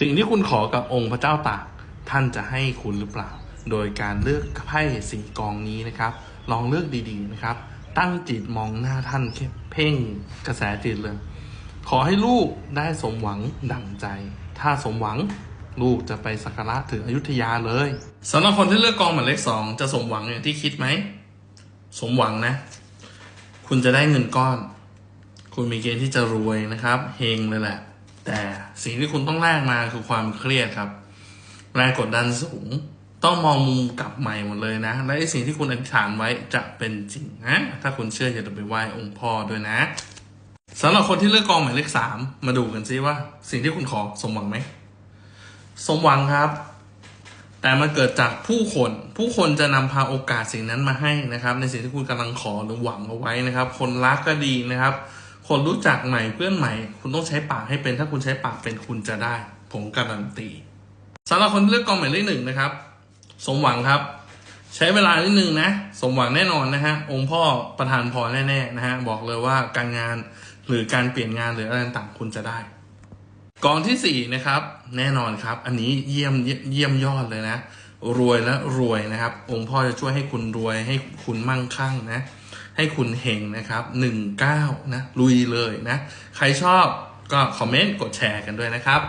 สิ่งที่คุณขอกับองค์พระเจ้าตากท่านจะให้คุณหรือเปล่า โดยการเลือกไพ่สีกองนี้นะครับ ลองเลือกดีๆนะครับ ตั้งจิตมองหน้าท่านเพ่งกระแสจิตเลย ขอให้ลูกได้สมหวังดั่งใจ ถ้าสมหวังลูกจะไปสักการะถึงอยุธยาเลยสำหรับคนที่เลือกกองหมายเลขสองจะสมหวังอย่างที่คิดไหม สมหวังนะ คุณจะได้เงินก้อน คุณมีเกณฑ์ที่จะรวยนะครับเฮงเลยแหละ แต่สิ่งที่คุณต้องแลกมาคือความเครียดครับ แรงกดดันสูง ต้องมองมุมกลับใหม่หมดเลยนะ และสิ่งที่คุณอธิษฐานไว้จะเป็นจริงนะ ถ้าคุณเชื่ออย่าลืมไปไหว้องค์พ่อด้วยนะสำหรับคนที่เลือกกองหมายเลขสามมาดูกันซิว่า สิ่งที่คุณขอสมหวังไหมสมหวังครับ แต่มันเกิดจากผู้คน ผู้คนจะนำพาโอกาสสิ่งนั้นมาให้นะครับ ในสิ่งที่คุณกำลังขอหรือหวังเอาไว้นะครับ คนรักก็ดีนะครับ คนรู้จักใหม่เพื่อนใหม่ คุณต้องใช้ปากให้เป็น ถ้าคุณใช้ปากเป็นคุณจะได้ ผมการันตีสำหรับคนเลือกกองหมายเลขหนึ่งนะครับ สมหวังครับ ใช้เวลานิดนึงนะ สมหวังแน่นอนนะฮะองค์พ่อประทานพรแน่ๆนะฮะบอกเลยว่าการงานหรือการเปลี่ยนงานหรืออะไรต่างๆคุณจะได้กองที่สี่นะครับ แน่นอนครับ อันนี้เยี่ยมเยี่ยมยอดเลยนะ รวยและรวยนะครับ องค์พ่อจะช่วยให้คุณรวยให้คุณมั่งคั่งนะ ให้คุณเฮงนะครับหนึ่งเก้านะ ลุยเลยนะ ใครชอบก็คอมเมนต์กดแชร์กันด้วยนะครับ